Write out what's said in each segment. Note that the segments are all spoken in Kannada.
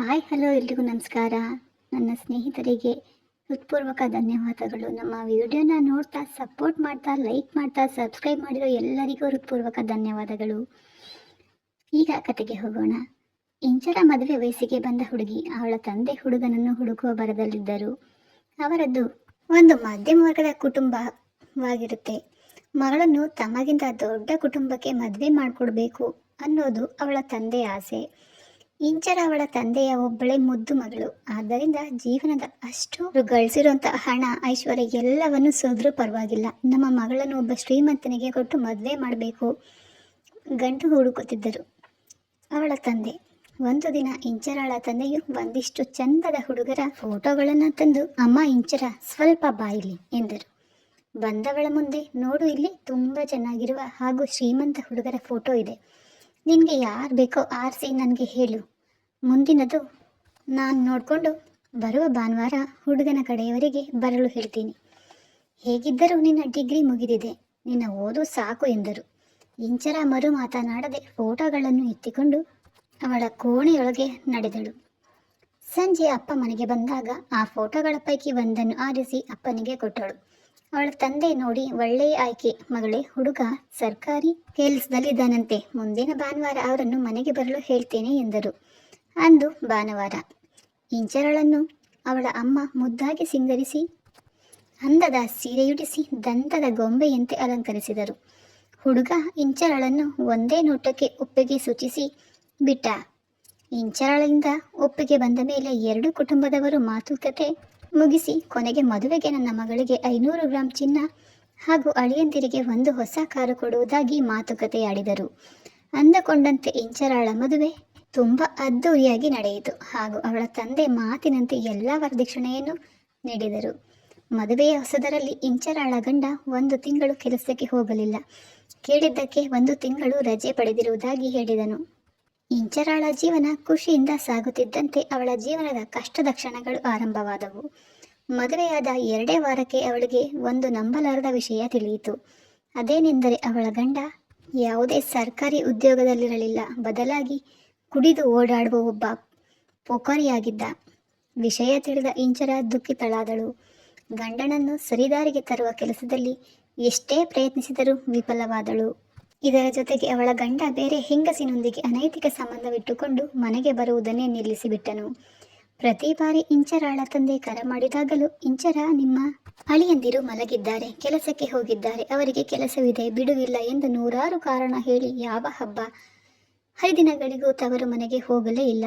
ಹಾಯ್, ಹಲೋ, ಎಲ್ರಿಗೂ ನಮಸ್ಕಾರ. ನನ್ನ ಸ್ನೇಹಿತರಿಗೆ ಹೃತ್ಪೂರ್ವಕ ಧನ್ಯವಾದಗಳು. ನಮ್ಮ ವಿಡಿಯೋನ ನೋಡ್ತಾ ಸಪೋರ್ಟ್ ಮಾಡ್ತಾ ಲೈಕ್ ಮಾಡ್ತಾ ಸಬ್ಸ್ಕ್ರೈಬ್ ಮಾಡಿರೋ ಎಲ್ಲರಿಗೂ ಹೃತ್ಪೂರ್ವಕ ಧನ್ಯವಾದಗಳು. ಈಗ ಕತೆಗೆ ಹೋಗೋಣ. ಇಂಚರ ಮದುವೆ ವಯಸ್ಸಿಗೆ ಬಂದ ಹುಡುಗಿ ಅವಳ ತಂದೆ ಹುಡುಗನನ್ನು ಹುಡುಕುವ ಬರದಲ್ಲಿದ್ದರು ಅವರದ್ದು ಒಂದು ಮಧ್ಯಮ ವರ್ಗದ ಕುಟುಂಬವಾಗಿರುತ್ತೆ. ಮಗಳನ್ನು ತಮಗಿಂತ ದೊಡ್ಡ ಕುಟುಂಬಕ್ಕೆ ಮದುವೆ ಮಾಡಿಕೊಡ್ಬೇಕು ಅನ್ನೋದು ಅವಳ ತಂದೆ ಆಸೆ. ಇಂಚರ ಅವಳ ತಂದೆಯ ಒಬ್ಬಳೆ ಮುದ್ದು ಮಗಳು. ಆದ್ದರಿಂದ ಜೀವನದ ಅಷ್ಟು ಗಳಿಸಿರುವಂತಹ ಹಣ, ಐಶ್ವರ್ಯ ಎಲ್ಲವನ್ನು ಸೋದ್ರೂ ಪರವಾಗಿಲ್ಲ. ನಮ್ಮ ಮಗಳನ್ನು ಒಬ್ಬ ಶ್ರೀಮಂತನಿಗೆ ಕೊಟ್ಟು ಮದುವೆ ಮಾಡಬೇಕು ಗಂಟು ಹುಡುಕುತ್ತಿದ್ದರು. ಅವಳ ತಂದೆ. ಒಂದು ದಿನ ಇಂಚರಾಳ ತಂದೆಯು ಒಂದಿಷ್ಟು ಚಂದದ ಹುಡುಗರ ಫೋಟೋಗಳನ್ನು ತಂದು, ಅಮ್ಮ ಇಂಚರ, ಸ್ವಲ್ಪ ಬಾಯಿಲಿ ಎಂದರು. ಬಂದವಳ ಮುಂದೆ, ನೋಡು ಇಲ್ಲಿ ತುಂಬ ಚೆನ್ನಾಗಿರುವ ಹಾಗೂ ಶ್ರೀಮಂತ ಹುಡುಗರ ಫೋಟೋ ಇದೆ. ನಿನಗೆ ಯಾರು ಬೇಕೋ ಆರಿಸಿ ನನಗೆ ಹೇಳು ಮುಂದಿನದು, ನಾನು ನೋಡಿಕೊಂಡು ಬರುವ ಭಾನುವಾರ ಹುಡುಗನ ಕಡೆಯವರಿಗೆ ಬರಲು ಹೇಳ್ತೀನಿ. ಹೇಗಿದ್ದರೂ ನಿನ್ನ ಡಿಗ್ರಿ ಮುಗಿದಿದೆ, ನಿನ್ನ ಓದು ಸಾಕು ಎಂದರು. ಇಂಚರ ಮರು ಮಾತನಾಡದೆ ಫೋಟೋಗಳನ್ನು ಎತ್ತಿಕೊಂಡು ಅವಳ ಕೋಣೆಯೊಳಗೆ ನಡೆದಳು. ಸಂಜೆ ಅಪ್ಪ ಮನೆಗೆ ಬಂದಾಗ ಆ ಫೋಟೋಗಳ ಪೈಕಿ ಒಂದನ್ನು ಆರಿಸಿ ಅಪ್ಪನಿಗೆ ಕೊಟ್ಟಳು. ಅವಳ ತಂದೆ ನೋಡಿ ಒಳ್ಳೆಯ ಆಯ್ಕೆ, ಮಗಳೇ ಹುಡುಗ, ಸರ್ಕಾರಿ ಕೆಲಸದಲ್ಲಿದ್ದಾನಂತೆ ಮುಂದಿನ ಭಾನುವಾರ ಅವರನ್ನು ಮನೆಗೆ ಬರಲು ಹೇಳ್ತೇನೆ ಎಂದರು. ಅಂದು ಭಾನುವಾರ. ಇಂಚರಳನ್ನು ಅವಳ ಅಮ್ಮ ಮುದ್ದಾಗಿ ಸಿಂಗರಿಸಿ, ಅಂದದ ಸೀರೆಯುಡಿಸಿ ದಂತದ ಗೊಂಬೆಯಂತೆ ಅಲಂಕರಿಸಿದರು. ಹುಡುಗ ಇಂಚರಳನ್ನು ಒಂದೇ ನೋಟಕ್ಕೆ ಒಪ್ಪಿಗೆ ಸೂಚಿಸಿ ಬಿಟ್ಟ. ಇಂಚರಳಿಂದ ಒಪ್ಪಿಗೆ ಬಂದ ಮೇಲೆ ಎರಡು ಕುಟುಂಬದವರು ಮಾತುಕತೆ ಮುಗಿಸಿ ಕೊನೆಗೆ ಮದುವೆಗೆ ನನ್ನ ಮಗಳಿಗೆ ಐನೂರು ಗ್ರಾಂ ಚಿನ್ನ ಹಾಗೂ ಅಳಿಯಂದಿರಿಗೆ ಒಂದು ಹೊಸ ಕಾರು ಕೊಡುವುದಾಗಿ ಮಾತುಕತೆಯಾಡಿದರು. ಅಂದಕೊಂಡಂತೆ ಇಂಚರಾಳ ಮದುವೆ ತುಂಬ ಅದ್ದೂರಿಯಾಗಿ ನಡೆಯಿತು. ಹಾಗೂ ಅವಳ ತಂದೆ ಮಾತಿನಂತೆ ಎಲ್ಲ ವರದಕ್ಷಿಣೆಯನ್ನು ನೀಡಿದರು. ಮದುವೆಯ ಹೊಸದರಲ್ಲಿ ಇಂಚರಾಳ ಗಂಡ ಒಂದು ತಿಂಗಳು ಕೆಲಸಕ್ಕೆ ಹೋಗಲಿಲ್ಲ. ಕೇಳಿದ್ದಕ್ಕೆ ಒಂದು ತಿಂಗಳು ರಜೆ ಪಡೆದಿರುವುದಾಗಿ ಹೇಳಿದನು. ಇಂಚರಾಳ ಜೀವನ ಖುಷಿಯಿಂದ ಸಾಗುತ್ತಿದ್ದಂತೆ ಅವಳ ಜೀವನದ ಕಷ್ಟದ ಕ್ಷಣಗಳು ಆರಂಭವಾದವು. ಮದುವೆಯಾದ ಎರಡೇ ವಾರಕ್ಕೆ ಅವಳಿಗೆ ಒಂದು ನಂಬಲಾರದ ವಿಷಯ ತಿಳಿಯಿತು. ಅದೇನೆಂದರೆ ಅವಳ ಗಂಡ ಯಾವುದೇ ಸರ್ಕಾರಿ ಉದ್ಯೋಗದಲ್ಲಿರಲಿಲ್ಲ. ಬದಲಾಗಿ ಕುಡಿದು ಓಡಾಡುವ ಒಬ್ಬ ಪೊಕರಿಯಾಗಿದ್ದ. ವಿಷಯ ತಿಳಿದ ಇಂಚರ ದುಃಖಿತಳಾದಳು. ಗಂಡನನ್ನು ಸರಿದಾರಿಗೆ ತರುವ ಕೆಲಸದಲ್ಲಿ ಎಷ್ಟೇ ಪ್ರಯತ್ನಿಸಿದರೂ ವಿಫಲವಾದಳು. ಇದರ ಜೊತೆಗೆ ಅವಳ ಗಂಡ ಬೇರೆ ಹೆಂಗಸಿನೊಂದಿಗೆ ಅನೈತಿಕ ಸಂಬಂಧವಿಟ್ಟುಕೊಂಡು ಮನೆಗೆ ಬರುವುದನ್ನೇ ನಿಲ್ಲಿಸಿಬಿಟ್ಟನು. ಪ್ರತಿ ಬಾರಿ ಇಂಚರಾಳ ತಂದೆ ಕರೆ ಮಾಡಿದಾಗಲೂ ಇಂಚರ ನಿಮ್ಮ ಅಳಿಯಂದಿರು ಮಲಗಿದ್ದಾರೆ, ಕೆಲಸಕ್ಕೆ ಹೋಗಿದ್ದಾರೆ, ಅವರಿಗೆ ಕೆಲಸವಿದೆ, ಬಿಡುವಿಲ್ಲ ಎಂದು ನೂರಾರು ಕಾರಣ ಹೇಳಿ ಯಾವ ಹಬ್ಬ ಹರಿದಿನಗಳಿಗೂ ತವರು ಮನೆಗೆ ಹೋಗಲೇ ಇಲ್ಲ.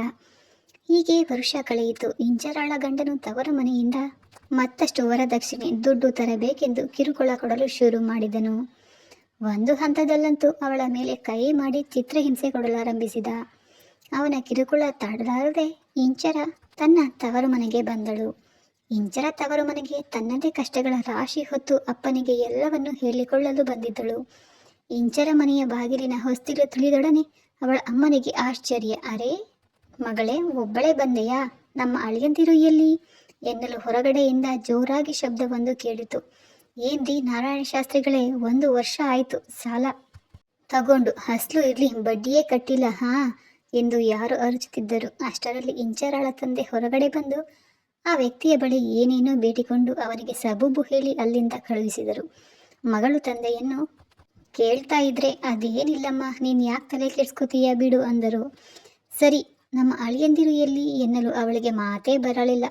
ಹೀಗೆ ವರ್ಷ ಕಳೆಯಿತು. ಇಂಚರಾಳ ಗಂಡನು ತವರು ಮನೆಯಿಂದ ಮತ್ತಷ್ಟು ವರದಕ್ಷಿಣೆ ದುಡ್ಡು ತರಬೇಕೆಂದು ಕಿರುಕುಳ ಕೊಡಲು ಶುರು ಮಾಡಿದನು. ಒಂದು ಹಂತದಲ್ಲಂತೂ ಅವಳ ಮೇಲೆ ಕೈ ಮಾಡಿ ಚಿತ್ರಹಿಂಸೆ ಕೊಡಲಾರಂಭಿಸಿದ. ಅವನ ಕಿರುಕುಳ ತಾಡಲಾರದೆ ಇಂಚರ ತನ್ನ ತವರು ಮನೆಗೆ ಬಂದಳು. ಇಂಚರ ತವರು ಮನೆಗೆ ತನ್ನದೇ ಕಷ್ಟಗಳ ರಾಶಿ ಹೊತ್ತು ಅಪ್ಪನಿಗೆ ಎಲ್ಲವನ್ನು ಹೇಳಿಕೊಳ್ಳಲು ಬಂದಿದ್ದಳು. ಇಂಚರ ಮನೆಯ ಬಾಗಿಲಿನ ಹೊಸ್ತಿಲು ತಿಳಿದೊಡನೆ ಅವಳ ಅಮ್ಮನಿಗೆ ಆಶ್ಚರ್ಯ. ಅರೆ, ಮಗಳೇ, ಒಬ್ಬಳೇ ಬಂದೆಯಾ? ನಮ್ಮ ಅಳಿಯಂದಿರು ಎಲ್ಲಿ? ಎನ್ನಲು ಹೊರಗಡೆಯಿಂದ ಜೋರಾಗಿ ಶಬ್ದವೊಂದು ಕೇಳಿತು. ಏಂದಿ ನಾರಾಯಣ ಶಾಸ್ತ್ರಿಗಳೇ, ಒಂದು ವರ್ಷ ಆಯಿತು, ಸಾಲ. ತಗೊಂಡು, ಹಸ್ಲು ಇರಲಿ, ಬಡ್ಡಿಯೇ ಕಟ್ಟಿಲ್ಲ, ಹಾ? ಎಂದು ಯಾರು ಅರಚುತ್ತಿದ್ದರು. ಅಷ್ಟರಲ್ಲಿ ಇಂಚರಾಳ ತಂದೆ ಹೊರಗಡೆ ಬಂದು, ಆ ವ್ಯಕ್ತಿಯ ಬಳಿ ಏನೇನೋ ಬೇಟಿಕೊಂಡು ಅವನಿಗೆ ಸಬೂಬು ಹೇಳಿ ಅಲ್ಲಿಂದ ಕಳುಹಿಸಿದರು. ಮಗಳು ತಂದೆಯನ್ನು ಕೇಳ್ತಾ ಇದ್ರೆ ಅದೇನಿಲ್ಲಮ್ಮ, ನೀನು ಯಾಕೆ ತಲೆ ಕೆಡ್ಸ್ಕೊತೀಯ ಬಿಡು ಅಂದರು. ಸರಿ, ನಮ್ಮ ಅಳಿಯಂದಿರು ಎಲ್ಲಿ ಎನ್ನಲು ಅವಳಿಗೆ ಮಾತೇ ಬರಲಿಲ್ಲ.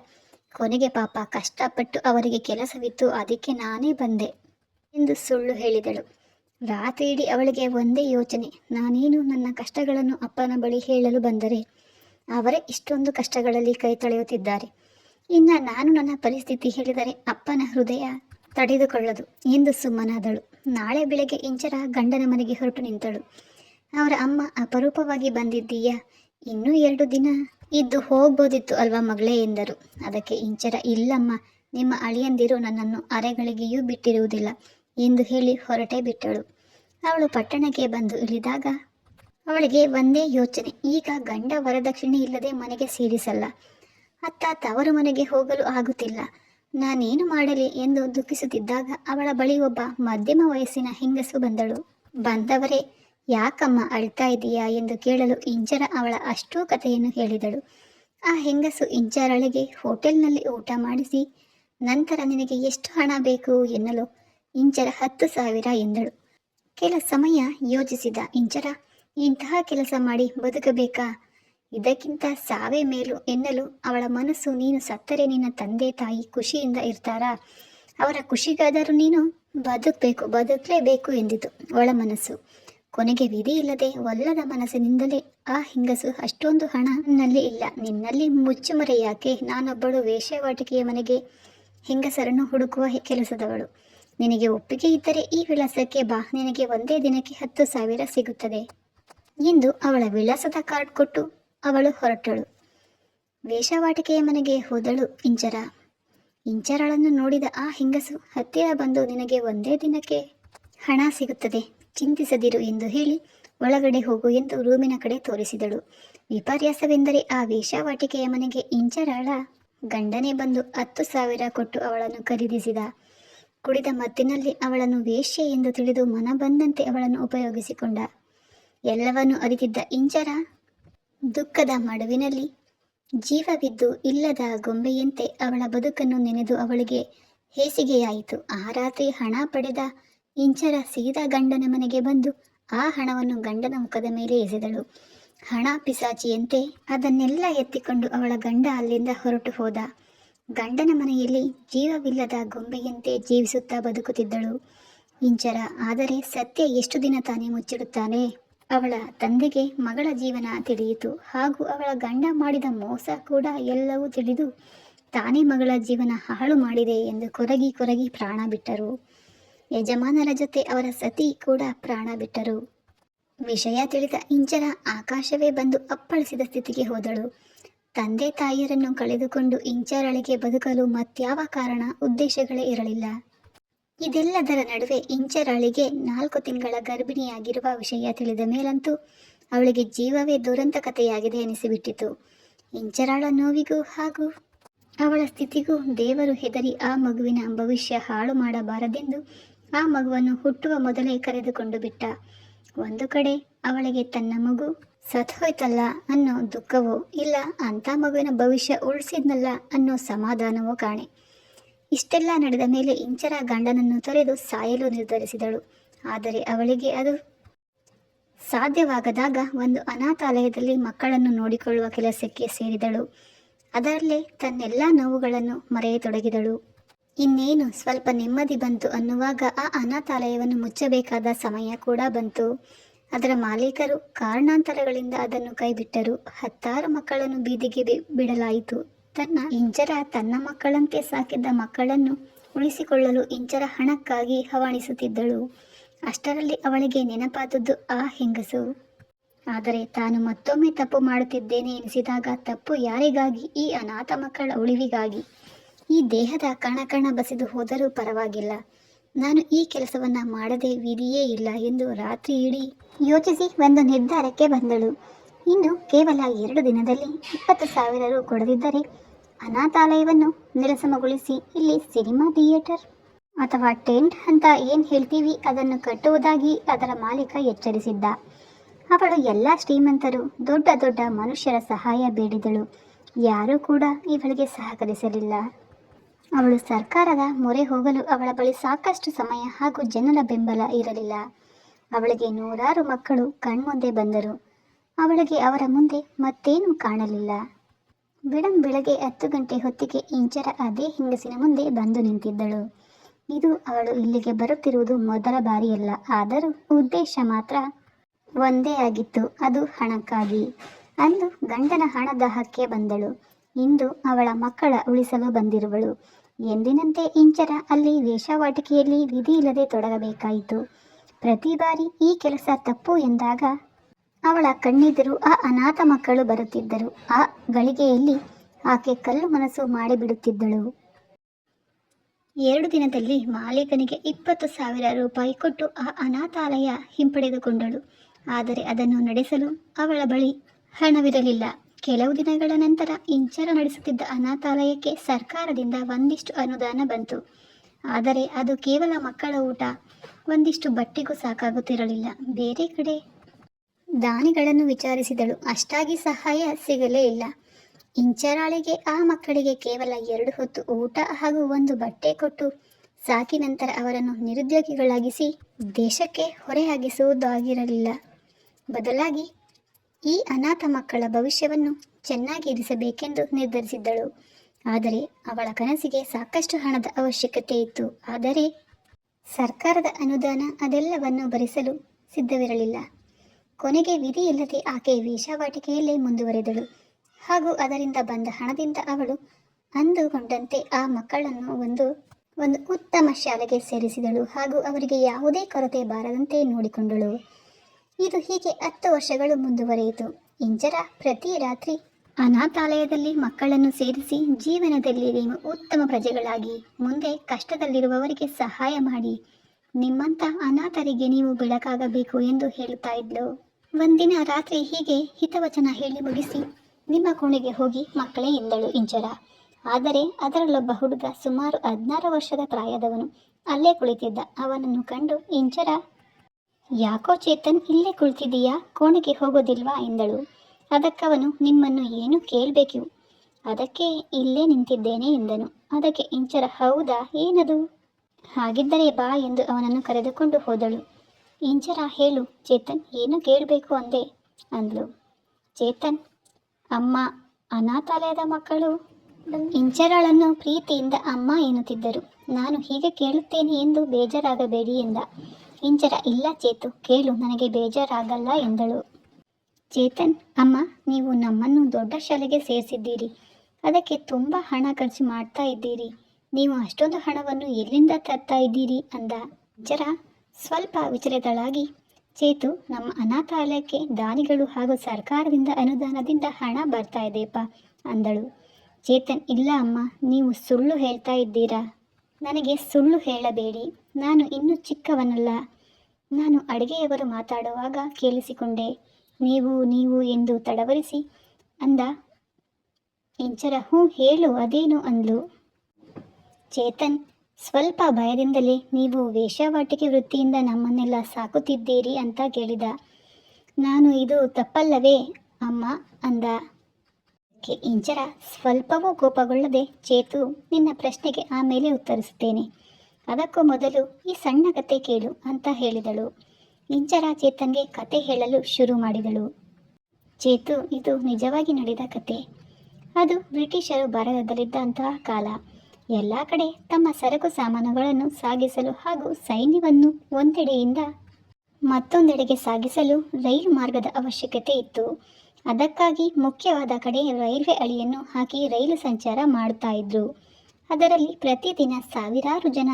ಕೊನೆಗೆ ಪಾಪ ಕಷ್ಟಪಟ್ಟು ಅವರಿಗೆ ಕೆಲಸವಿತ್ತು, ಅದಕ್ಕೆ ನಾನೇ ಬಂದೆ ಎಂದು ಸುಳ್ಳು ಹೇಳಿದಳು. ರಾತ್ರಿ ಇಡೀ ಅವಳಿಗೆ ಒಂದೇ ಯೋಚನೆ, ನಾನೇನು ನನ್ನ ಕಷ್ಟಗಳನ್ನು ಅಪ್ಪನ ಬಳಿ ಹೇಳಲು ಬಂದರೆ ಅವರೇ ಇಷ್ಟೊಂದು ಕಷ್ಟಗಳಲ್ಲಿ ಕೈ ತೊಳೆಯುತ್ತಿದ್ದಾರೆ. ಇನ್ನು ನಾನು ನನ್ನ ಪರಿಸ್ಥಿತಿ ಹೇಳಿದರೆ ಅಪ್ಪನ ಹೃದಯ ತಡೆದುಕೊಳ್ಳದು ಎಂದು ಸುಮ್ಮನಾದಳು. ನಾಳೆ ಬೆಳಗ್ಗೆ ಇಂಚರ ಗಂಡನ ಮನೆಗೆ ಹೊರಟು ನಿಂತಳು. ಅವರ ಅಮ್ಮ ಅಪರೂಪವಾಗಿ ಬಂದಿದ್ದೀಯ. ಇನ್ನೂ ಎರಡು ದಿನ ಇದ್ದು ಹೋಗ್ಬೋದಿತ್ತು ಅಲ್ವಾ ಮಗಳೇ? ಎಂದರು. ಅದಕ್ಕೆ ಇಂಚರ, ಇಲ್ಲಮ್ಮ. ನಿಮ್ಮ ಅಳಿಯಂದಿರು ನನ್ನನ್ನು ಅರೆಗಳಿಗೆಯೂ ಬಿಟ್ಟಿರುವುದಿಲ್ಲ ಎಂದು ಹೇಳಿ ಹೊರಟೇ ಬಿಟ್ಟಳು. ಅವಳು ಪಟ್ಟಣಕ್ಕೆ ಬಂದು ಇಳಿದಾಗ ಅವಳಿಗೆ ಒಂದೇ ಯೋಚನೆ. ಈಗ ಗಂಡ ವರದಕ್ಷಿಣೆ ಇಲ್ಲದೆ ಮನೆಗೆ ಸೇರಿಸಲ್ಲ. ಅತ್ತ ತವರು ಮನೆಗೆ ಹೋಗಲು ಆಗುತ್ತಿಲ್ಲ. ನಾನೇನು ಮಾಡಲಿ ಎಂದು ದುಃಖಿಸುತ್ತಿದ್ದಾಗ ಅವಳ ಬಳಿ ಒಬ್ಬ ಮಧ್ಯಮ ವಯಸ್ಸಿನ ಹೆಂಗಸು ಬಂದಳು. ಬಂದವರೇ, ಯಾಕಮ್ಮ ಅಳ್ತಾ ಇದೀಯಾ ಎಂದು ಕೇಳಲು ಇಂಜರ ಅವಳ ಅಷ್ಟೂ ಕಥೆಯನ್ನು ಹೇಳಿದಳು. ಆ ಹೆಂಗಸು ಇಂಚರಳಿಗೆ ಹೋಟೆಲ್ನಲ್ಲಿ ಊಟ ಮಾಡಿಸಿ, ನಂತರ ನಿನಗೆ ಎಷ್ಟು ಹಣ ಬೇಕು ಎನ್ನಲು ಇಂಚರ ಹತ್ತು ಸಾವಿರ ಎಂದಳು. ಕೆಲ ಸಮಯ ಯೋಚಿಸಿದ ಇಂಜರ, ಇಂತಹ ಕೆಲಸ ಮಾಡಿ ಬದುಕಬೇಕಾ? ಇದಕ್ಕಿಂತ ಸಾವೇ ಮೇಲು ಎನ್ನಲು ಅವಳ ಮನಸ್ಸು ನೀನು ಸತ್ತರೆ ನಿನ್ನ ತಂದೆ ತಾಯಿ ಖುಷಿಯಿಂದ ಇರ್ತಾರಾ? ಅವರ ಖುಷಿಗಾದರೂ ನೀನು ಬದುಕಬೇಕು, ಬದುಕಲೇಬೇಕು ಎಂದಿತು ಒಳ ಮನಸ್ಸು. ಕೊನೆಗೆ ವಿಧಿ ಇಲ್ಲದೆ ಒಲ್ಲದ ಮನಸ್ಸಿನಿಂದಲೇ ಆ ಹಿಂಗಸು ಅಷ್ಟೊಂದು ಹಣ ನನ್ನಲ್ಲಿ ಇಲ್ಲ. ನಿನ್ನಲ್ಲಿ ಮುಚ್ಚುಮರೆ ಯಾಕೆ? ನಾನೊಬ್ಬಳು ವೇಷವಾಟಿಕೆಯ ಮನೆಗೆ ಹೆಂಗಸರನ್ನು ಹುಡುಕುವ ಕೆಲಸದವಳು. ನಿನಗೆ ಒಪ್ಪಿಗೆ ಇದ್ದರೆ ಈ ವಿಳಾಸಕ್ಕೆ ಬಾ. ನಿನಗೆ ಒಂದೇ ದಿನಕ್ಕೆ ಹತ್ತು ಸಾವಿರ ಸಿಗುತ್ತದೆ. ಎಂದು ಅವಳ ವಿಳಾಸದ ಕಾರ್ಡ್ ಕೊಟ್ಟು ಅವಳು ಹೊರಟಳು. ವೇಷವಾಟಿಕೆಯ ಮನೆಗೆ ಹೋದಳು ಇಂಚರ. ಇಂಚರಳನ್ನು ನೋಡಿದ ಆ ಹೆಂಗಸು ಹತ್ತಿರ ಬಂದು ನಿನಗೆ ಒಂದೇ ದಿನಕ್ಕೆ ಹಣ ಸಿಗುತ್ತದೆ, ಚಿಂತಿಸದಿರು ಎಂದು ಹೇಳಿ ಒಳಗಡೆ ಹೋಗು ಎಂದು ರೂಮಿನ ಕಡೆ ತೋರಿಸಿದಳು. ವಿಪರ್ಯಾಸವೆಂದರೆ ಆ ವೇಷವಾಟಿಕೆಯ ಮನೆಗೆ ಇಂಚರಾಳ ಗಂಡನೇ ಬಂದು ಹತ್ತು ಸಾವಿರ ಕೊಟ್ಟು ಅವಳನ್ನು ಖರೀದಿಸಿದ. ಕುಡಿದ ಮತ್ತಿನಲ್ಲಿ ಅವಳನ್ನು ವೇಶ್ಯೆ ಎಂದು ತಿಳಿದು ಮನ ಬಂದಂತೆ ಅವಳನ್ನು ಉಪಯೋಗಿಸಿಕೊಂಡ. ಎಲ್ಲವನ್ನೂ ಅರಿತಿದ್ದ ಇಂಚರ ದುಃಖದ ಮಡುವಿನಲ್ಲಿ ಜೀವವಿದ್ದು ಇಲ್ಲದ ಗೊಂಬೆಯಂತೆ ಅವಳ ಬದುಕನ್ನು ನೆನೆದು ಅವಳಿಗೆ ಹೇಸಿಗೆಯಾಯಿತು. ಆ ರಾತ್ರಿ ಹಣ ಪಡೆದ ಇಂಚರ ಸೀದಾ ಗಂಡನ ಮನೆಗೆ ಬಂದು ಆ ಹಣವನ್ನು ಗಂಡನ ಮುಖದ ಮೇಲೆ ಎಸೆದಳು. ಹಣ ಪಿಸಾಚಿಯಂತೆ ಅದನ್ನೆಲ್ಲ ಎತ್ತಿಕೊಂಡು ಅವಳ ಗಂಡ ಅಲ್ಲಿಂದ ಹೊರಟು ಹೋದ. ಗಂಡನ ಮನೆಯಲ್ಲಿ ಜೀವವಿಲ್ಲದ ಗೊಂಬೆಯಂತೆ ಜೀವಿಸುತ್ತಾ ಬದುಕುತ್ತಿದ್ದಳು. ಇಂಚರ, ಆದರೆ ಸತ್ಯ ಎಷ್ಟು ದಿನ ತಾನೇ ಮುಚ್ಚಿಡುತ್ತಾನೆ? ಅವಳ ತಂದೆಗೆ ಮಗಳ ಜೀವನ ತಿಳಿಯಿತು. ಹಾಗೂ ಅವಳ ಗಂಡ ಮಾಡಿದ ಮೋಸ ಕೂಡ ಎಲ್ಲವೂ ತಿಳಿದು ತಾನೇ ಮಗಳ ಜೀವನ ಹಾಳು ಮಾಡಿದೆ ಎಂದು ಕೊರಗಿ ಕೊರಗಿ ಪ್ರಾಣ ಬಿಟ್ಟರು. ಯಜಮಾನರ ಜೊತೆ ಅವರ ಸತಿ ಕೂಡ ಪ್ರಾಣ ಬಿಟ್ಟರು. ವಿಷಯ ತಿಳಿದ ಇಂಚರ ಆಕಾಶವೇ ಬಂದು ಅಪ್ಪಳಿಸಿದ ಸ್ಥಿತಿಗೆ ಹೋದಳು. ತಂದೆ ತಾಯಿಯರನ್ನು ಕಳೆದುಕೊಂಡು ಇಂಚರಳಿಗೆ ಬದುಕಲು ಮತ್ಯಾವ ಕಾರಣ ಉದ್ದೇಶಗಳೇ ಇರಲಿಲ್ಲ. ಇದೆಲ್ಲದರ ನಡುವೆ ಇಂಚರಾಳಿಗೆ ನಾಲ್ಕು ತಿಂಗಳ ಗರ್ಭಿಣಿಯಾಗಿರುವ ವಿಷಯ ತಿಳಿದ ಮೇಲಂತೂ ಅವಳಿಗೆ ಜೀವವೇ ದುರಂತ ಕಥೆಯಾಗಿದೆ ಎನಿಸಿಬಿಟ್ಟಿತು. ಇಂಚರಾಳ ನೋವಿಗೂ ಹಾಗೂ ಅವಳ ಸ್ಥಿತಿಗೂ ದೇವರು ಹೆದರಿ ಆ ಮಗುವಿನ ಭವಿಷ್ಯ ಹಾಳು ಮಾಡಬಾರದೆಂದು ಆ ಮಗುವನ್ನು ಹುಟ್ಟುವ ಮೊದಲೇ ಕರೆದುಕೊಂಡು ಬಿಟ್ಟ. ಒಂದು ಕಡೆ ಅವಳಿಗೆ ತನ್ನ ಮಗು ಸತ್ಹೋಯ್ತಲ್ಲ ಅನ್ನೋ ದುಃಖವೋ ಇಲ್ಲ ಅಂಥ ಮಗುವಿನ ಭವಿಷ್ಯ ಉಳಿಸಿದ್ನಲ್ಲ ಅನ್ನೋ ಸಮಾಧಾನವೋ ಕಾಣೆ. ಇಷ್ಟೆಲ್ಲ ನಡೆದ ಮೇಲೆ ಇಂಚರ ಗಂಡನನ್ನು ತೊರೆದು ಸಾಯಲು ನಿರ್ಧರಿಸಿದಳು. ಆದರೆ ಅವಳಿಗೆ ಅದು ಸಾಧ್ಯವಾಗದಾಗ ಒಂದು ಅನಾಥಾಲಯದಲ್ಲಿ ಮಕ್ಕಳನ್ನು ನೋಡಿಕೊಳ್ಳುವ ಕೆಲಸಕ್ಕೆ ಸೇರಿದಳು. ಅದರಲ್ಲೇ ತನ್ನೆಲ್ಲ ನೋವುಗಳನ್ನು ಮರೆಯತೊಡಗಿದಳು. ಇನ್ನೇನು ಸ್ವಲ್ಪ ನೆಮ್ಮದಿ ಬಂತು ಅನ್ನುವಾಗ ಆ ಅನಾಥಾಲಯವನ್ನು ಮುಚ್ಚಬೇಕಾದ ಸಮಯ ಕೂಡ ಬಂತು. ಅದರ ಮಾಲೀಕರು ಕಾರಣಾಂತರಗಳಿಂದ ಅದನ್ನು ಕೈಬಿಟ್ಟರು. ಹತ್ತಾರು ಮಕ್ಕಳನ್ನು ಬೀದಿಗೆ ಬಿಡಲಾಯಿತು. ತನ್ನ ಇಂಜರ ತನ್ನ ಮಕ್ಕಳಂತೆ ಸಾಕಿದ್ದ ಮಕ್ಕಳನ್ನು ಉಳಿಸಿಕೊಳ್ಳಲು ಇಂಜರ ಹಣಕ್ಕಾಗಿ ಹವಾಣಿಸುತ್ತಿದ್ದಳು. ಅಷ್ಟರಲ್ಲಿ ಅವಳಿಗೆ ನೆನಪಾದದ್ದು ಆ ಹೆಂಗಸು. ಆದರೆ ತಾನು ಮತ್ತೊಮ್ಮೆ ತಪ್ಪು ಮಾಡುತ್ತಿದ್ದೇನೆ ಎನಿಸಿದಾಗ ತಪ್ಪು ಯಾರಿಗಾಗಿ? ಈ ಅನಾಥ ಮಕ್ಕಳ ಉಳಿವಿಗಾಗಿ. ಈ ದೇಹದ ಕಣ ಕಣ ಬಸಿದು ಹೋದರೂ ಪರವಾಗಿಲ್ಲ. ನಾನು ಈ ಕೆಲಸವನ್ನ ಮಾಡದೆ ವಿಧಿಯೇ ಇಲ್ಲ ಎಂದು ರಾತ್ರಿ ಇಡೀ ಯೋಚಿಸಿ ಒಂದು ನಿರ್ಧಾರಕ್ಕೆ ಬಂದಳು. ಇನ್ನು ಕೇವಲ ಎರಡು ದಿನದಲ್ಲಿ ಇಪ್ಪತ್ತು ಸಾವಿರ ರು ಕೊಡದಿದ್ದರೆ ಅನಾಥಾಲಯವನ್ನು ನಿರಸಮಗೊಳಿಸಿ ಇಲ್ಲಿ ಸಿನಿಮಾ ಥಿಯೇಟರ್. ಅಥವಾ ಟೆಂಟ್ ಅಂತ ಏನು ಹೇಳ್ತೀವಿ ಅದನ್ನು ಕಟ್ಟುವುದಾಗಿ ಅದರ ಮಾಲೀಕ ಎಚ್ಚರಿಸಿದ್ದ. ಅವಳು ಎಲ್ಲ ಶ್ರೀಮಂತರು ದೊಡ್ಡ ದೊಡ್ಡ ಮನುಷ್ಯರ ಸಹಾಯ ಬೇಡಿದಳು. ಯಾರೂ ಕೂಡ ಇವಳಿಗೆ ಸಹಕರಿಸಲಿಲ್ಲ. ಅವಳು ಸರ್ಕಾರದ ಮೊರೆ ಹೋಗಲು ಅವಳ ಬಳಿ ಸಾಕಷ್ಟು ಸಮಯ ಹಾಗೂ ಜನರ ಬೆಂಬಲ ಇರಲಿಲ್ಲ. ಅವಳಿಗೆ ನೂರಾರು ಮಕ್ಕಳು ಕಣ್ಮುಂದೆ ಬಂದರು. ಅವಳಿಗೆ ಅವರ ಮುಂದೆ ಮತ್ತೇನೂ ಕಾಣಲಿಲ್ಲ. ಬೆಳಂ ಬೆಳಗ್ಗೆ ಹತ್ತು ಗಂಟೆ ಹೊತ್ತಿಗೆ ಇಂಚರ ಅದೇ ಹೆಂಗಸಿನ ಮುಂದೆ ಬಂದು ನಿಂತಿದ್ದಳು. ಇದು ಅವಳು ಇಲ್ಲಿಗೆ ಬರುತ್ತಿರುವುದು ಮೊದಲ ಬಾರಿಯಲ್ಲ, ಆದರೂ ಉದ್ದೇಶ ಮಾತ್ರ ಒಂದೇ ಆಗಿತ್ತು, ಅದು ಹಣಕ್ಕಾಗಿ. ಅಂದು ಗಂಡನ ಹಣದಾಹಕ್ಕೆ ಬಂದಳು. ಇಂದು ಅವಳ ಮಕ್ಕಳ ಉಳಿಸಲು ಬಂದಿರುವಳು. ಎಂದಿನಂತೆ ಇಂಚರ ಅಲ್ಲಿ ವೇಷವಾಟಿಕೆಯಲ್ಲಿ ವಿಧಿ ಇಲ್ಲದೆ ತೊಡಗಬೇಕಾಯಿತು. ಪ್ರತಿ ಬಾರಿ ಈ ಕೆಲಸ ತಪ್ಪು ಎಂದಾಗ ಅವಳ ಕಣ್ಣೆದುರು ಆ ಅನಾಥ ಮಕ್ಕಳು ಬರುತ್ತಿದ್ದರು. ಆ ಗಳಿಗೆಯಲ್ಲಿ ಆಕೆ ಕಲ್ಲು ಮನಸ್ಸು ಮಾಡಿಬಿಡುತ್ತಿದ್ದಳು. ಎರಡು ದಿನದಲ್ಲಿ ಮಾಲೀಕನಿಗೆ ಇಪ್ಪತ್ತು ಸಾವಿರ ರೂಪಾಯಿ ಕೊಟ್ಟು ಆ ಅನಾಥಾಲಯ ಹಿಂಪಡೆದುಕೊಂಡಳು. ಆದರೆ ಅದನ್ನು ನಡೆಸಲು ಅವಳ ಬಳಿ ಹಣವಿರಲಿಲ್ಲ. ಕೆಲವು ದಿನಗಳ ನಂತರ ಇಂಚರ ನಡೆಸುತ್ತಿದ್ದ ಅನಾಥಾಲಯಕ್ಕೆ ಸರ್ಕಾರದಿಂದ ಒಂದಿಷ್ಟು ಅನುದಾನ ಬಂತು. ಆದರೆ ಅದು ಕೇವಲ ಮಕ್ಕಳ ಊಟ, ಒಂದಿಷ್ಟು ಬಟ್ಟೆಗೂ ಸಾಕಾಗುತ್ತಿರಲಿಲ್ಲ. ಬೇರೆ ಕಡೆ ದಾನಿಗಳನ್ನು ವಿಚಾರಿಸಿದಳು. ಅಷ್ಟಾಗಿ ಸಹಾಯ ಸಿಗಲೇ ಇಲ್ಲ. ಇಂಚರಾಳಿಗೆ, ಆ ಮಕ್ಕಳಿಗೆ ಕೇವಲ ಎರಡು ಹೊತ್ತು ಊಟ ಹಾಗೂ ಒಂದು ಬಟ್ಟೆ ಕೊಟ್ಟು, ಸಾಕಿ ನಂತರ ಅವರನ್ನು ನಿರುದ್ಯೋಗಿಗಳಾಗಿಸಿ ದೇಶಕ್ಕೆ ಹೊರೆಯಾಗಿಸುವುದಾಗಿರಲಿಲ್ಲ. ಬದಲಾಗಿ, ಈ ಅನಾಥ ಮಕ್ಕಳ ಭವಿಷ್ಯವನ್ನು ಚೆನ್ನಾಗಿ ಇರಿಸಬೇಕೆಂದು ನಿರ್ಧರಿಸಿದ್ದಳು. ಆದರೆ ಅವಳ ಕನಸಿಗೆ ಸಾಕಷ್ಟು ಹಣದ ಅವಶ್ಯಕತೆ ಇತ್ತು. ಆದರೆ ಸರ್ಕಾರದ ಅನುದಾನ ಅದೆಲ್ಲವನ್ನು ಭರಿಸಲು ಸಿದ್ಧವಿರಲಿಲ್ಲ. ಕೊನೆಗೆ ವಿಧಿಯಿಲ್ಲದೆ ಆಕೆ ವೇಷವಾಟಿಕೆಯಲ್ಲೇ ಮುಂದುವರೆದಳು. ಹಾಗೂ ಅದರಿಂದ ಬಂದ ಹಣದಿಂದ ಅವಳು ಅಂದುಕೊಂಡಂತೆ ಆ ಮಕ್ಕಳನ್ನು ಒಂದು ಒಂದು ಉತ್ತಮ ಶಾಲೆಗೆ ಸೇರಿಸಿದಳು ಹಾಗೂ ಅವರಿಗೆ ಯಾವುದೇ ಕೊರತೆ ಬಾರದಂತೆ ನೋಡಿಕೊಂಡಳು. ಇದು ಹೀಗೆ ಹತ್ತು ವರ್ಷಗಳು ಮುಂದುವರೆಯಿತು. ಇಂಜರ, ಪ್ರತಿ ರಾತ್ರಿ ಅನಾಥಾಲಯದಲ್ಲಿ ಮಕ್ಕಳನ್ನು ಸೇರಿಸಿ ಜೀವನದಲ್ಲಿ ನೀವು ಉತ್ತಮ ಪ್ರಜೆಗಳಾಗಿ, ಮುಂದೆ ಕಷ್ಟದಲ್ಲಿರುವವರಿಗೆ ಸಹಾಯ ಮಾಡಿ. ನಿಮ್ಮಂಥ ಅನಾಥರಿಗೆ ನೀವು ಬೆಳಕಾಗಬೇಕು ಎಂದು ಹೇಳುತ್ತಾ ಇದ್ಲು. ಒಂದಿನ ರಾತ್ರಿ ಹೀಗೆ ಹಿತವಚನ ಹೇಳಿ ಮುಗಿಸಿ ನಿಮ್ಮ ಕೋಣೆಗೆ ಹೋಗಿ ಮಕ್ಕಳೇ ಎಂದಳು ಇಂಚರ ಆದರೆ ಅದರಲ್ಲೊಬ್ಬ ಹುಡುಗ ಸುಮಾರು ಹದಿನಾರು ವರ್ಷದ ಪ್ರಾಯದವನು ಅಲ್ಲೇ ಕುಳಿತಿದ್ದ. ಅವನನ್ನು ಕಂಡು ಇಂಚರ ಯಾಕೋ ಚೇತನ್, ಇಲ್ಲೇ ಕುಳಿತಿದೀಯಾ ಕೋಣೆಗೆ ಹೋಗೋದಿಲ್ವಾ? ಎಂದಳು. ಅದಕ್ಕವನು, ನಿಮ್ಮನ್ನು ಏನು ಕೇಳಬೇಕು? ಅದಕ್ಕೆ ಇಲ್ಲೇ ನಿಂತಿದ್ದೇನೆ ಎಂದನು. ಅದಕ್ಕೆ ಇಂಚರ ಹೌದಾ? ಏನದು? ಹಾಗಿದ್ದರೆ ಬಾ ಎಂದು ಅವನನ್ನು ಕರೆದುಕೊಂಡು ಹೋದಳು. ಇಂಚರ ಹೇಳು. ಚೇತನ್, ಏನು ಕೇಳಬೇಕು ಅಂದೆ. ಅಂದ್ಲು. ಚೇತನ್, ಅಮ್ಮ, ಅನಾಥಾಲಯದ ಮಕ್ಕಳು? ಇಂಚರಳನ್ನು ಪ್ರೀತಿಯಿಂದ ಅಮ್ಮ ಎನ್ನುತ್ತಿದ್ದರು. ನಾನು ಹೀಗೆ ಕೇಳುತ್ತೇನೆ ಎಂದು ಬೇಜಾರಾಗಬೇಡಿ ಎಂದ. ಇಂಚರ, ಇಲ್ಲ ಚೇತು, ಕೇಳು, ನನಗೆ ಬೇಜಾರಾಗಲ್ಲ ಎಂದಳು. ಚೇತನ್, ಅಮ್ಮ, ನೀವು ನಮ್ಮನ್ನು ದೊಡ್ಡ ಶಾಲೆಗೆ ಸೇರಿಸಿದ್ದೀರಿ. ಅದಕ್ಕೆ ತುಂಬ ಹಣ ಖರ್ಚು ಮಾಡ್ತಾ ಇದ್ದೀರಿ. ನೀವು ಅಷ್ಟೊಂದು ಹಣವನ್ನು ಎಲ್ಲಿಂದ ತರ್ತಾ ಇದ್ದೀರಿ? ಅಂದ. ಜರ ಸ್ವಲ್ಪ ವಿಚಲಿತಳಾಗಿ, ಚೇತು, ನಮ್ಮ ಅನಾಥಾಲಯಕ್ಕೆ ದಾನಿಗಳು ಹಾಗೂ ಸರ್ಕಾರದಿಂದ ಅನುದಾನದಿಂದ ಹಣ ಬರ್ತಾ ಇದೆಯಪ್ಪ ಅಂದಳು. ಚೇತನ್, ಇಲ್ಲ ಅಮ್ಮ, ನೀವು ಸುಳ್ಳು ಹೇಳ್ತಾ ಇದ್ದೀರಾ? ನನಗೆ ಸುಳ್ಳು ಹೇಳಬೇಡಿ. ನಾನು ಇನ್ನೂ ಚಿಕ್ಕವನಲ್ಲ. ನಾನು ಅಡುಗೆಯವರು ಮಾತಾಡುವಾಗ ಕೇಳಿಸಿಕೊಂಡೆ. ನೀವು ನೀವು ಎಂದು ತಡವರಿಸಿ ಅಂದ. ಇಂಚರ ಹ್ಞೂ, ಹೇಳು, ಅದೇನು? ಅಂದ್ಲು. ಚೇತನ್ ಸ್ವಲ್ಪ ಭಯದಿಂದಲೇ ನೀವು ವೇಷವಾಟಿಕೆ ವೃತ್ತಿಯಿಂದ ನಮ್ಮನ್ನೆಲ್ಲ ಸಾಕುತ್ತಿದ್ದೀರಿ ಅಂತ ಕೇಳಿದ. ನಾನು ಇದು ತಪ್ಪಲ್ಲವೇ ಅಮ್ಮ ಅಂದ. ಇಂಚರ ಸ್ವಲ್ಪವೂ ಕೋಪಗೊಳ್ಳದೆ ಚೇತು ನಿನ್ನ ಪ್ರಶ್ನೆಗೆ ಆಮೇಲೆ ಉತ್ತರಿಸುತ್ತೇನೆ. ಅದಕ್ಕೂ ಮೊದಲು ಈ ಸಣ್ಣ ಕತೆ ಕೇಳು ಅಂತ ಹೇಳಿದಳು. ಇಂಚರ ಚೇತನ್ಗೆ ಕತೆ ಹೇಳಲು ಶುರು ಮಾಡಿದಳು. ಚೇತು, ಇದು ನಿಜವಾಗಿ ನಡೆದ ಕತೆ. ಅದು ಬ್ರಿಟಿಷರು ಭಾರತದಲ್ಲಿದ್ದಂತಹ ಕಾಲ. ಎಲ್ಲ ಕಡೆ ತಮ್ಮ ಸರಕು ಸಾಮಾನುಗಳನ್ನು ಸಾಗಿಸಲು ಹಾಗೂ ಸೈನ್ಯವನ್ನು ಒಂದೆಡೆಯಿಂದ ಮತ್ತೊಂದೆಡೆಗೆ ಸಾಗಿಸಲು ರೈಲು ಮಾರ್ಗದ ಅವಶ್ಯಕತೆ ಇತ್ತು. ಅದಕ್ಕಾಗಿ ಮುಖ್ಯವಾದ ಕಡೆ ರೈಲ್ವೆ ಅಳಿಯನ್ನು ಹಾಕಿ ರೈಲು ಸಂಚಾರ ಮಾಡ್ತಾ ಇದ್ರು. ಅದರಲ್ಲಿ ಪ್ರತಿದಿನ ಸಾವಿರಾರು ಜನ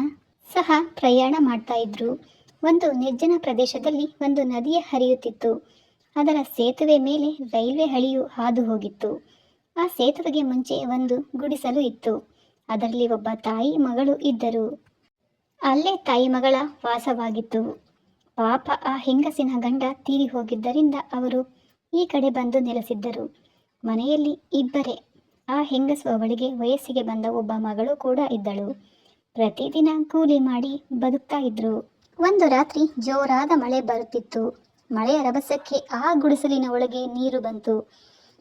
ಸಹ ಪ್ರಯಾಣ ಮಾಡ್ತಾ ಇದ್ರು. ಒಂದು ನಿರ್ಜನ ಪ್ರದೇಶದಲ್ಲಿ ಒಂದು ನದಿಯ ಹರಿಯುತ್ತಿತ್ತು. ಅದರ ಸೇತುವೆ ಮೇಲೆ ರೈಲ್ವೆ ಹಳಿಯು ಹಾದು ಹೋಗಿತ್ತು. ಆ ಸೇತುವೆಗೆ ಮುಂಚೆ ಒಂದು ಗುಡಿಸಲು ಇತ್ತು. ಅದರಲ್ಲಿ ಒಬ್ಬ ತಾಯಿ ಮಗಳು ಇದ್ದರು. ಅಲ್ಲೇ ತಾಯಿ ಮಗಳ ವಾಸವಾಗಿತ್ತು. ಪಾಪ ಆ ಹೆಂಗಸಿನ ಗಂಡ ತೀರಿ ಹೋಗಿದ್ದರಿಂದ ಅವರು ಈ ಕಡೆ ಬಂದು ನೆಲೆಸಿದ್ದರು. ಮನೆಯಲ್ಲಿ ಇಬ್ಬರೇ. ಆ ಹೆಂಗಸು ಅವಳಿಗೆ ವಯಸ್ಸಿಗೆ ಬಂದ ಒಬ್ಬ ಮಗಳು ಕೂಡ ಇದ್ದಳು. ಪ್ರತಿದಿನ ಕೂಲಿ ಮಾಡಿ ಬದುಕ್ತಾ ಇದ್ರು. ಒಂದು ರಾತ್ರಿ ಜೋರಾದ ಮಳೆ ಬರುತ್ತಿತ್ತು. ಮಳೆಯ ರಭಸಕ್ಕೆ ಆ ಗುಡಿಸಲಿನ ಒಳಗೆ ನೀರು ಬಂತು.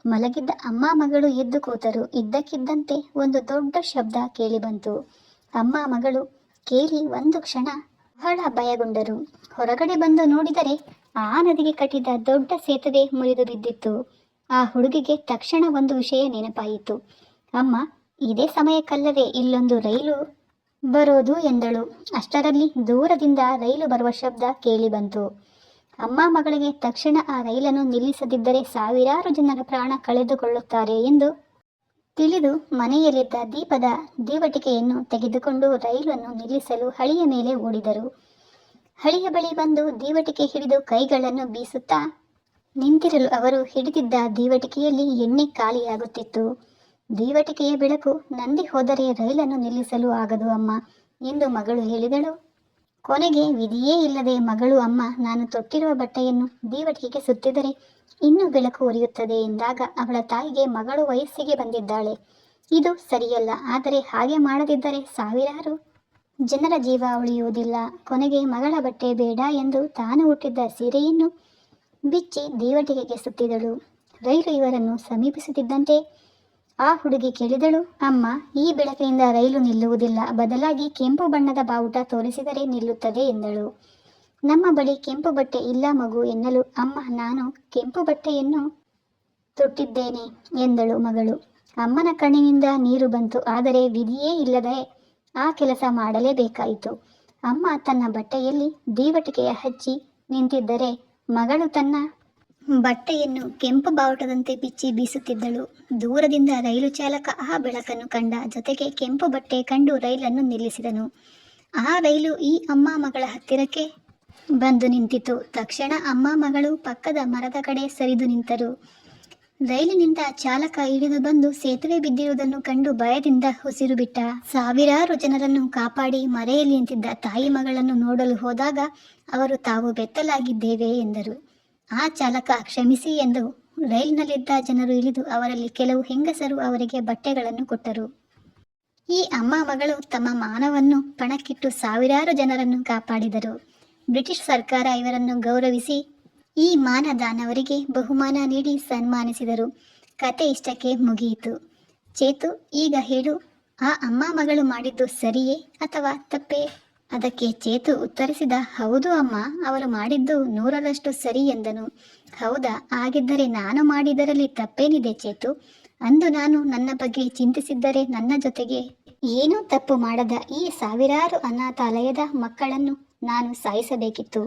ಮಲಗಿದ್ದ ಅಮ್ಮ ಮಗಳು ಎದ್ದು ಕೂತರು. ಇದ್ದಕ್ಕಿದ್ದಂತೆ ಒಂದು ದೊಡ್ಡ ಶಬ್ದ ಕೇಳಿ ಬಂತು. ಅಮ್ಮ ಮಗಳು ಕೇಳಿ ಒಂದು ಕ್ಷಣ ಬಹಳ ಭಯಗೊಂಡರು. ಹೊರಗಡೆ ಬಂದು ನೋಡಿದರೆ ಆ ನದಿಗೆ ಕಟ್ಟಿದ ದೊಡ್ಡ ಸೇತುವೆ ಮುರಿದು ಬಿದ್ದಿತ್ತು. ಆ ಹುಡುಗಿಗೆ ತಕ್ಷಣ ಒಂದು ವಿಷಯ ನೆನಪಾಯಿತು. ಅಮ್ಮ, ಇದೇ ಸಮಯಕ್ಕಲ್ಲವೇ ಇಲ್ಲೊಂದು ರೈಲು ಬರೋದು ಎಂದಳು. ಅಷ್ಟರಲ್ಲಿ ದೂರದಿಂದ ರೈಲು ಬರುವ ಶಬ್ದ ಕೇಳಿ ಬಂತು. ಅಮ್ಮ ಮಗಳಿಗೆ ತಕ್ಷಣ ಆ ರೈಲನ್ನು ನಿಲ್ಲಿಸದಿದ್ದರೆ ಸಾವಿರಾರು ಜನರ ಪ್ರಾಣ ಕಳೆದುಕೊಳ್ಳುತ್ತಾರೆ ಎಂದು ತಿಳಿದು ಮನೆಯಲ್ಲಿದ್ದ ದೀಪದ ದೀವಟಿಕೆಯನ್ನು ತೆಗೆದುಕೊಂಡು ರೈಲನ್ನು ನಿಲ್ಲಿಸಲು ಹಳಿಯ ಮೇಲೆ ಓಡಿದರು. ಹಳಿಯ ಬಳಿ ಬಂದು ದೀವಟಿಕೆ ಹಿಡಿದು ಕೈಗಳನ್ನು ಬೀಸುತ್ತಾ ನಿಂತಿರಲು ಅವರು ಹಿಡಿದಿದ್ದ ದೀವಟಿಕೆಯಲ್ಲಿ ಎಣ್ಣೆ ಖಾಲಿಯಾಗುತ್ತಿತ್ತು. ದೀವಟಿಕೆಯ ಬೆಳಕು ನಂದಿ ಹೋದರೆ ರೈಲನ್ನು ನಿಲ್ಲಿಸಲು ಆಗದು ಅಮ್ಮ ಎಂದು ಮಗಳು ಹೇಳಿದಳು. ಕೊನೆಗೆ ವಿಧಿಯೇ ಇಲ್ಲದೆ ಮಗಳು ಅಮ್ಮ, ನಾನು ತೊಟ್ಟಿರುವ ಬಟ್ಟೆಯನ್ನು ದೀವಟಿಕೆಗೆ ಸುತ್ತಿದರೆ ಇನ್ನೂ ಬೆಳಕು ಉರಿಯುತ್ತದೆ ಎಂದಾಗ ಅವಳ ತಾಯಿಗೆ ಮಗಳು ವಯಸ್ಸಿಗೆ ಬಂದಿದ್ದಾಳೆ. ಇದು ಸರಿಯಲ್ಲ, ಆದರೆ ಹಾಗೆ ಮಾಡದಿದ್ದರೆ ಸಾವಿರಾರು ಜನರ ಜೀವ ಉಳಿಯುವುದಿಲ್ಲ. ಕೊನೆಗೆ ಮಗಳ ಬಟ್ಟೆ ಬೇಡ ಎಂದು ತಾನು ಹುಟ್ಟಿದ್ದ ಸೀರೆಯನ್ನು ಬಿಚ್ಚಿ ದೀವಟಿಗೆಗೆ ಸುತ್ತಿದಳು. ರೈಲು ಇವರನ್ನು ಸಮೀಪಿಸುತ್ತಿದ್ದಂತೆ ಆ ಹುಡುಗಿ ಕೇಳಿದಳು, ಅಮ್ಮ, ಈ ಬೆಳಕಿನಿಂದ ರೈಲು ನಿಲ್ಲುವುದಿಲ್ಲ. ಬದಲಾಗಿ ಕೆಂಪು ಬಣ್ಣದ ಬಾವುಟ ತೋರಿಸಿದರೆ ನಿಲ್ಲುತ್ತದೆ ಎಂದಳು. ನಮ್ಮ ಬಳಿ ಕೆಂಪು ಬಟ್ಟೆ ಇಲ್ಲ ಮಗು ಎನ್ನಲು, ಅಮ್ಮ, ನಾನು ಕೆಂಪು ಬಟ್ಟೆಯನ್ನು ತೊಟ್ಟಿದ್ದೇನೆ ಎಂದಳು ಮಗಳು. ಅಮ್ಮನ ಕಣ್ಣಿನಿಂದ ನೀರು ಬಂತು, ಆದರೆ ವಿಧಿಯೇ ಇಲ್ಲದೆ ಆ ಕೆಲಸ ಮಾಡಲೇಬೇಕಾಯಿತು. ಅಮ್ಮ ತನ್ನ ಬಟ್ಟೆಯಲ್ಲಿ ದೀವಟಿಕೆಯ ಹಚ್ಚಿ ನಿಂತಿದ್ದರೆ ಮಗಳು ತನ್ನ ಬಟ್ಟೆಯನ್ನು ಕೆಂಪು ಬಾವುಟದಂತೆ ಬಿಚ್ಚಿ ಬೀಸುತ್ತಿದ್ದಳು. ದೂರದಿಂದ ರೈಲು ಚಾಲಕ ಆ ಬೆಳಕನ್ನು ಕಂಡ, ಜೊತೆಗೆ ಕೆಂಪು ಬಟ್ಟೆ ಕಂಡು ರೈಲನ್ನು ನಿಲ್ಲಿಸಿದನು. ಆ ರೈಲು ಈ ಅಮ್ಮ ಮಗಳ ಹತ್ತಿರಕ್ಕೆ ಬಂದು ನಿಂತಿತು ತಕ್ಷಣ ಅಮ್ಮ ಮಗಳು ಪಕ್ಕದ ಮರದ ಕಡೆ ಸರಿದು ನಿಂತರು. ರೈಲಿನಿಂದ ಚಾಲಕ ಇಳಿದು ಬಂದು ಸೇತುವೆ ಬಿದ್ದಿರುವುದನ್ನು ಕಂಡು ಭಯದಿಂದ ಉಸಿರು ಬಿಟ್ಟ. ಸಾವಿರಾರು ಜನರನ್ನು ಕಾಪಾಡಿ ಮರೆಯಲ್ಲಿ ನಿಂತಿದ್ದ ತಾಯಿ ಮಗಳನ್ನು ನೋಡಲು ಹೋದಾಗ ಅವರು ತಾವು ಬೆತ್ತಲಾಗಿದ್ದೇವೆ ಎಂದರು. ಆ ಚಾಲಕ ಕ್ಷಮಿಸಿ ಎಂದು ರೈಲಿನಲ್ಲಿದ್ದ ಜನರು ಇಳಿದು ಅವರಲ್ಲಿ ಕೆಲವು ಹೆಂಗಸರು ಅವರಿಗೆ ಬಟ್ಟೆಗಳನ್ನು ಕೊಟ್ಟರು. ಈ ಅಮ್ಮ ಮಗಳು ತಮ್ಮ ಮಾನವನ್ನು ಪಣಕ್ಕಿಟ್ಟು ಸಾವಿರಾರು ಜನರನ್ನು ಕಾಪಾಡಿದರು. ಬ್ರಿಟಿಷ್ ಸರ್ಕಾರ ಇವರನ್ನು ಗೌರವಿಸಿ ಈ ಮಾನದಾನವರಿಗೆ ಬಹುಮಾನ ನೀಡಿ ಸನ್ಮಾನಿಸಿದರು. ಕತೆ ಇಷ್ಟಕ್ಕೆ ಮುಗಿಯಿತು. ಚೇತು, ಈಗ ಹೇಳು, ಆ ಅಮ್ಮ ಮಗಳು ಮಾಡಿದ್ದು ಸರಿಯೇ ಅಥವಾ ತಪ್ಪೇ? ಅದಕ್ಕೆ ಚೇತು ಉತ್ತರಿಸಿದ, ಹೌದು ಅಮ್ಮ, ಅವರು ಮಾಡಿದ್ದು ನೂರರಷ್ಟು ಸರಿ ಎಂದನು. ಹೌದಾ, ಹಾಗಿದ್ದರೆ ನಾನು ಮಾಡಿದರಲ್ಲಿ ತಪ್ಪೇನಿದೆ ಚೇತು? ಅಂದು ನಾನು ನನ್ನ ಬಗ್ಗೆ ಚಿಂತಿಸಿದ್ದರೆ ನನ್ನ ಜೊತೆಗೆ ಏನೂ ತಪ್ಪು ಮಾಡದ. ಈ ಸಾವಿರಾರು ಅನಾಥಾಲಯದ ಮಕ್ಕಳನ್ನು ನಾನು ಸಾಯಿಸಬೇಕಿತ್ತು.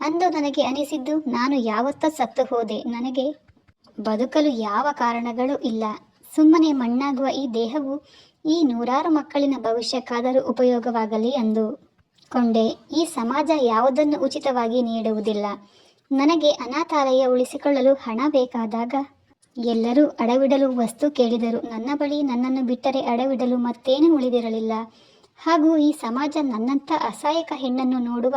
ಅಂದು ನನಗೆ ಅನಿಸಿದ್ದು, ನಾನು ಯಾವತ್ತ ಸತ್ತು ಹೋದೆ. ನನಗೆ ಬದುಕಲು ಯಾವ ಕಾರಣಗಳು ಇಲ್ಲ. ಸುಮ್ಮನೆ ಮಣ್ಣಾಗುವ ಈ ದೇಹವು ಈ ನೂರಾರು ಮಕ್ಕಳಿನ ಭವಿಷ್ಯಕ್ಕಾದರೂ ಉಪಯೋಗವಾಗಲಿ ಅಂದು. ಕೊಂಡೆ ಈ ಸಮಾಜ ಯಾವುದನ್ನು ಉಚಿತವಾಗಿ ನೀಡುವುದಿಲ್ಲ? ನನಗೆ ಅನಾಥಾಲಯ ಉಳಿಸಿಕೊಳ್ಳಲು ಹಣ ಬೇಕಾದಾಗ? ಎಲ್ಲರೂ ಅಡವಿಡಲು ವಸ್ತು ಕೇಳಿದರು. ನನ್ನ ಬಳಿ ನನ್ನನ್ನು ಬಿಟ್ಟರೆ ಅಡವಿಡಲು ಮತ್ತೇನೂ ಉಳಿದಿರಲಿಲ್ಲ. ಹಾಗೂ ಈ ಸಮಾಜ ನನ್ನಂಥ ಅಸಹಾಯಕ ಹೆಣ್ಣನ್ನು ನೋಡುವ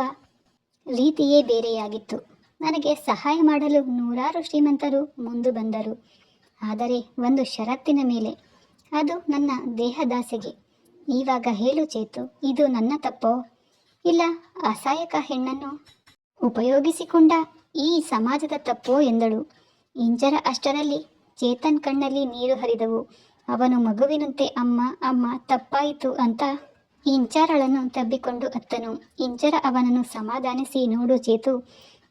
ರೀತಿಯೇ ಬೇರೆಯಾಗಿತ್ತು. ನನಗೆ ಸಹಾಯ ಮಾಡಲು ನೂರಾರು ಶ್ರೀಮಂತರು ಮುಂದೆ ಬಂದರು. ಆದರೆ ಒಂದು ಷರತ್ತಿನ ಮೇಲೆ. ಅದು ನನ್ನ ದೇಹದಾಸೆಗೆ. ಇವಾಗ ಹೇಳು ಚೇತು, ಇದು ನನ್ನ ತಪ್ಪೋ? ಇಲ್ಲ, ಅಸಹಾಯಕ ಹೆಣ್ಣನ್ನು ಉಪಯೋಗಿಸಿಕೊಂಡ ಈ ಸಮಾಜದ ತಪ್ಪೋ ಎಂದಳು. ಇಂಜರ ಅಷ್ಟರಲ್ಲಿ ಚೇತನ್ ಕಣ್ಣಲ್ಲಿ ನೀರು ಹರಿದವು. ಅವನು ಮಗುವಿನಂತೆ, ಅಮ್ಮ ಅಮ್ಮ, ತಪ್ಪಾಯಿತು ಅಂತ ಇಂಚಾರಳನ್ನು ತಬ್ಬಿಕೊಂಡು ಅತ್ತನು. ಇಂಚರ ಅವನನ್ನು ಸಮಾಧಾನಿಸಿ, ನೋಡು ಚೇತು,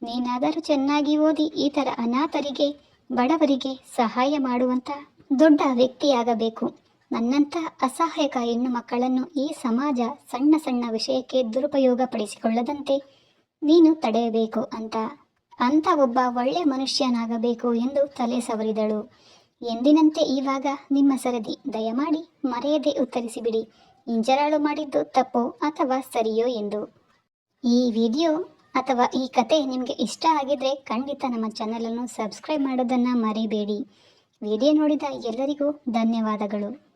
ನೀನಾದರೂ ಚೆನ್ನಾಗಿ ಓದಿ, ಈ ಥರ ಅನಾಥರಿಗೆ, ಬಡವರಿಗೆ ಸಹಾಯ ಮಾಡುವಂಥ ದೊಡ್ಡ ವ್ಯಕ್ತಿಯಾಗಬೇಕು. ನನ್ನಂಥ ಅಸಹಾಯಕ ಹೆಣ್ಣು ಮಕ್ಕಳನ್ನು ಈ ಸಮಾಜ ಸಣ್ಣ ಸಣ್ಣ ವಿಷಯಕ್ಕೆ ದುರುಪಯೋಗ ಪಡಿಸಿಕೊಳ್ಳದಂತೆ ನೀನು ತಡೆಯಬೇಕು ಅಂತ. ಅಂಥ ಒಬ್ಬ ಒಳ್ಳೆ ಮನುಷ್ಯನಾಗಬೇಕು ಎಂದು ತಲೆ ಸವರಿದಳು. ಎಂದಿನಂತೆ ಇವಾಗ ನಿಮ್ಮ ಸರದಿ ದಯಮಾಡಿ ಮರೆಯದೆ ಉತ್ತರಿಸಿಬಿಡಿ. ಇಂಜರಾಳು ಮಾಡಿದ್ದು ತಪ್ಪೋ ಅಥವಾ ಸರಿಯೋ ಎಂದು. ಈ ವಿಡಿಯೋ ಅಥವಾ ಈ ಕತೆ ನಿಮಗೆ ಇಷ್ಟ ಆಗಿದ್ರೆ ಖಂಡಿತ ನಮ್ಮ ಚಾನಲನ್ನು ಸಬ್ಸ್ಕ್ರೈಬ್ ಮಾಡೋದನ್ನು ಮರಿಬೇಡಿ. ವಿಡಿಯೋ ನೋಡಿದ ಎಲ್ಲರಿಗೂ ಧನ್ಯವಾದಗಳು.